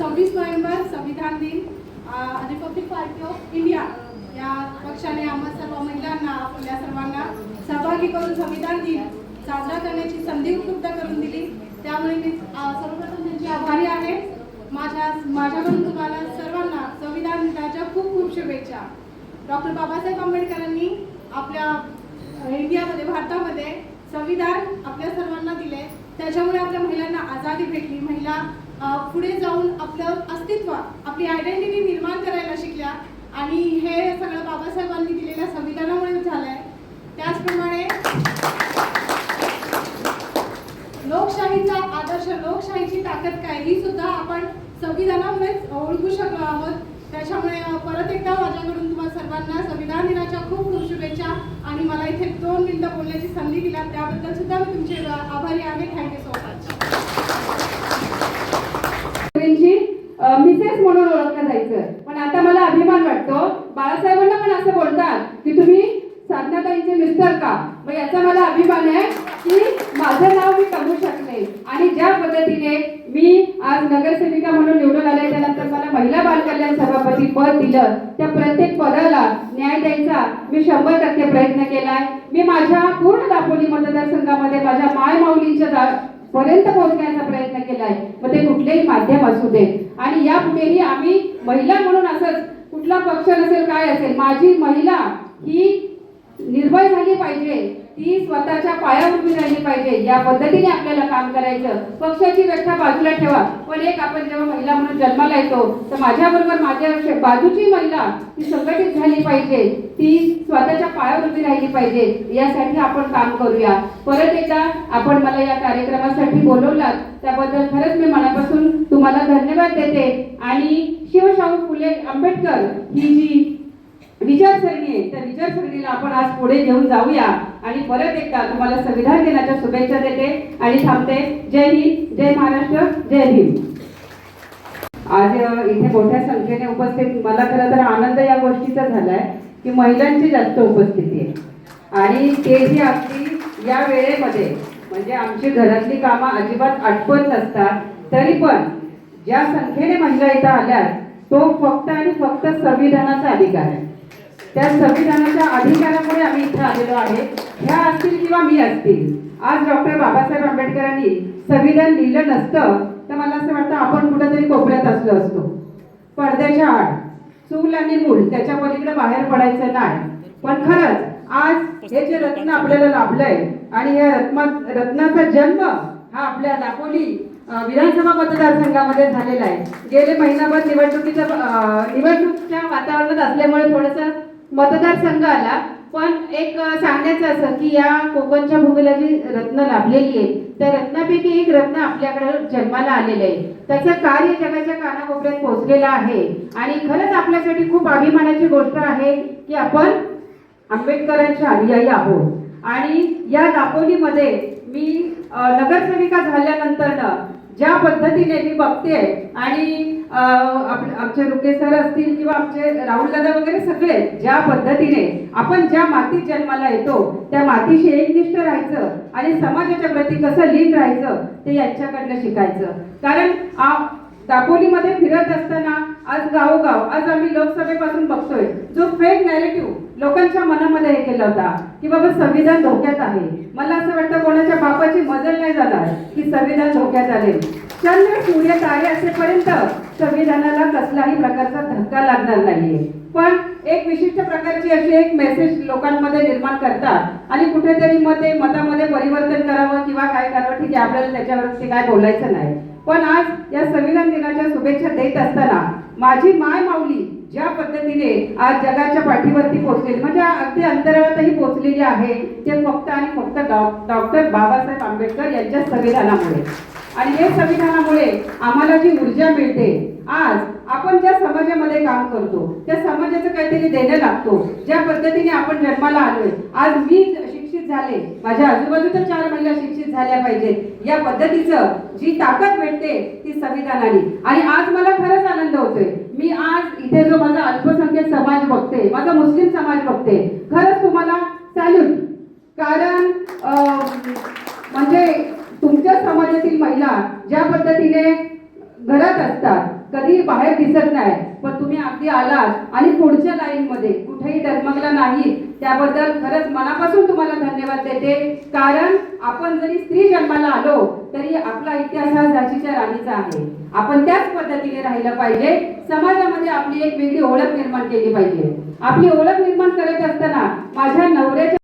सव्वीस नोव्हेंबर संविधान दिन रिपब्लिक पार्टी ऑफ इंडिया या पक्षाने आम्हा सर्व महिलांना आपल्या सर्वांना सहभागी करून संविधान दिन साजरा करण्याची संधी उपलब्ध करून दिली. त्यामुळे मी सर्वप्रथम त्यांची आभारी आहे. माझ्या माझ्याकडून तुम्हाला सर्वांना संविधान दिनाच्या खूप खूप शुभेच्छा. डॉक्टर बाबासाहेब आंबेडकरांनी आपल्या इंडियामध्ये भारतामध्ये संविधान आपल्या सर्वांना दिले. त्याच्यामुळे आपल्या महिलांना आझादी भेटली. महिला पुढे जाऊन आपलं अस्तित्व आपली आयडेंटिटी निर्माण करायला शिकल्या. आणि हे सगळं बाबासाहेबांनी दिलेल्या संविधानामुळे झालंय. त्याचप्रमाणे लोकशाहीचा आदर्श लोकशाहीची ताकद काय ही सुद्धा आपण संविधानामुळेच ओळखू शकलो आहोत. त्याच्यामुळे परत एकदा माझ्याकडून तुम्हाला सर्वांना संविधान दिनाच्या खूप खूप शुभेच्छा. आणि मला इथे दोन मिनिटं बोलण्याची संधी दिला त्याबद्दल सुद्धा मी तुमचे आभारी आहे. थँक्यू सो मच मुलींची अ, मिसेस म्हणून ओळखलं जायचं पण आता मला अभिमान वाटतो बाळासाहेबांना पण असं बोलतात की तुम्ही साधनाताईंचे मिस्टर का मग याचा मला अभिमान आहे की माझं नाव मी सांगू शकते. आणि ज्या पद्धतीने मी आज नगरसेविका म्हणून निवडून आले त्यानंतर मला महिला बालकल्याण सभापती पद दिलं त्या प्रत्येक पदाला न्याय द्यायचा मी शंभर टक्के प्रयत्न केलाय. मी माझ्या पूर्ण दापोली मतदारसंघामध्ये माझ्या माय माऊलींच्या पर्यंत पोहोचण्याचा प्रयत्न केलाय. मग ते कुठलेही माध्यम असू दे. आणि यापुढेही आम्ही महिला म्हणून असंच कुठला पक्ष नसेल काय असेल माझी महिला ही निर्भय झाली पाहिजे. ती स्वतःच्या पायावर उभी राहिली पाहिजे. या पद्धतीने आपल्याला काम करायचं. पक्षाची व्यथा बाजूला ठेवा. पण एक आपण जेव्हा महिला म्हणून जन्माला येतो तर माझ्याबरोबर माझ्या बाजूची महिला ती संघटित झाली पाहिजे. ती स्वतःच्या पायावर उभी राहिली पाहिजे. यासाठी आपण काम करूया. परत एकदा आपण मला या कार्यक्रमासाठी बोलवलात त्याबद्दल खरंच मी मनापासून तुम्हाला धन्यवाद देते. आणि शिवशाहू फुले आंबेडकर ही जी विचारसरणी आहे. त्या विचारसरणीला आपण आज पुढे घेऊन जाऊया. आणि परत एकदा तुम्हाला संविधान दिनाच्या शुभेच्छा देते. आणि थांबते. जय हिंद जय महाराष्ट्र जय हिंद. आज इथे मोठ्या संख्येने उपस्थित मला खरं तर आनंद या गोष्टीचा झालाय की महिलांची जास्त उपस्थिती आहे. आणि ते जी आपली या वेळेमध्ये म्हणजे आमची घरातली कामं अजिबात आठवत नसतात. तरी पण ज्या संख्येने महिला इथं आल्या तो फक्त आणि फक्त संविधानाचा अधिकार आहे. त्या संविधानाच्या अधिकारामुळे आम्ही इथं आलेलो आहे. ह्या असतील किंवा मी असतील आज डॉक्टर बाबासाहेब आंबेडकरांनी संविधान लिहिलं नसतं तर मला असं वाटतं आपण कुठंतरी कोपऱ्यात असलो असतो. पडद्याच्या आड चूल आणि मूल त्याच्या पलीकडे बाहेर पडायचं नाही. पण खरंच आज हे जे रत्न आपल्याला लाभलंय आणि या रत्ना रत्नाचा जन्म हा आपल्या दापोली विधानसभा मतदारसंघामध्ये झालेला आहे. गेले महिनाभर निवडणुकीच्या निवडणुकीच्या वातावरणात असल्यामुळे थोडंसं मतदारसंघाला. पण एक सांगायचं असं की या कोकणच्या भूमीला जी रत्न लाभलेली आहे त्या रत्नापैकी एक रत्न आपल्याकडे जन्माला आलेलं आहे त्याचं कार्य जगाच्या कानाकोपऱ्यात पोहोचलेलं आहे. आणि खरंच आपल्यासाठी खूप अभिमानाची गोष्ट आहे की आपण आंबेडकरांच्या अनुयायी आहोत. आणि या दापोलीमध्ये मी नगरसेविका झाल्यानंतर ज्या पद्धतीने मी बघते आणि आमचे रुके सर असतील किंवा आमचे राहुल दादा वगैरे सगळे ज्या पद्धतीने आपण ज्या मातीत जन्माला येतो त्या मातीशी एकनिष्ठ राहायचं आणि समाजाच्या प्रती कसं लीन राहायचं ते यांच्याकडनं शिकायचं. कारण दापोलीमध्ये फिरत असताना आज गावोगाव आज आम्ही लोकसभेपासून बघतोय जो फेक नॅरेटिव्ह लोकांच्या मनामध्ये हे केला होता की बाबा संविधान धोक्यात आहे. मला असं वाटतं कोणाच्या बापाची मजल नाही जाणार की संविधान धोक्यात आले चंद्र सूर्य तारे असेपर्यंत संविधानाला कसलाही प्रकारचा धक्का लागणार नाहीये. पण एक विशिष्ट प्रकारची अशी एक मेसेज लोकांमध्ये निर्माण करतात आणि कुठेतरी मग ते मतामध्ये परिवर्तन करावं किंवा काय करावं ठीक आहे आपल्याला त्याच्यावरती काय बोलायचं नाही. पण आज या संविधान दिनाच्या शुभेच्छा देत असताना माझी माय माऊली ज्या पद्धतीने आज जगाच्या पाठीवरती पोहोचलेली म्हणजे अगदी अंतराळातही पोहोचलेली आहे ते फक्त आणि फक्त डॉ- डॉक्टर बाबासाहेब आंबेडकर यांच्या संविधानामुळे. आणि हे संविधानामुळे आम्हाला जी ऊर्जा मिळते आज आपण ज्या समाजामध्ये काम करतो त्या समाजाचं काहीतरी देणं लागतो ज्या पद्धतीने आपण जन्माला आलोय आज मी शिक्षित झाले. माझ्या आजूबाजूच्या चार महिला शिक्षित झाल्या पाहिजेत. या पद्धतीचं जी ताकद भेटते ती संविधानाने. आणि आज मला खरंच आनंद होतोय. मी आज इथे जो माझा अल्पसंख्याक समाज बघते माझा मुस्लिम समाज बघते खरंच तुम्हाला सॅल्यूट कारण म्हणजे तुमच्या समाजातील महिला ज्या पद्धतीने घरात असतात कधी बाहेर दिसत नाही पण तुम्ही अगदी आलात आणि पुढच्या लाईनमध्ये कुठेही डगमगला नाही त्याबद्दल खरंच मनापासून तुम्हाला धन्यवाद देते. कारण आपण जरी स्त्री जन्माला आलो तरी आपला इतिहास हा झाशीच्या राणीचा आहे. आपण त्याच पद्धतीने राहिलं पाहिजे. समाजामध्ये आपली एक वेगळी ओळख निर्माण केली पाहिजे. आपली ओळख निर्माण करत असताना माझ्या नवऱ्याच्या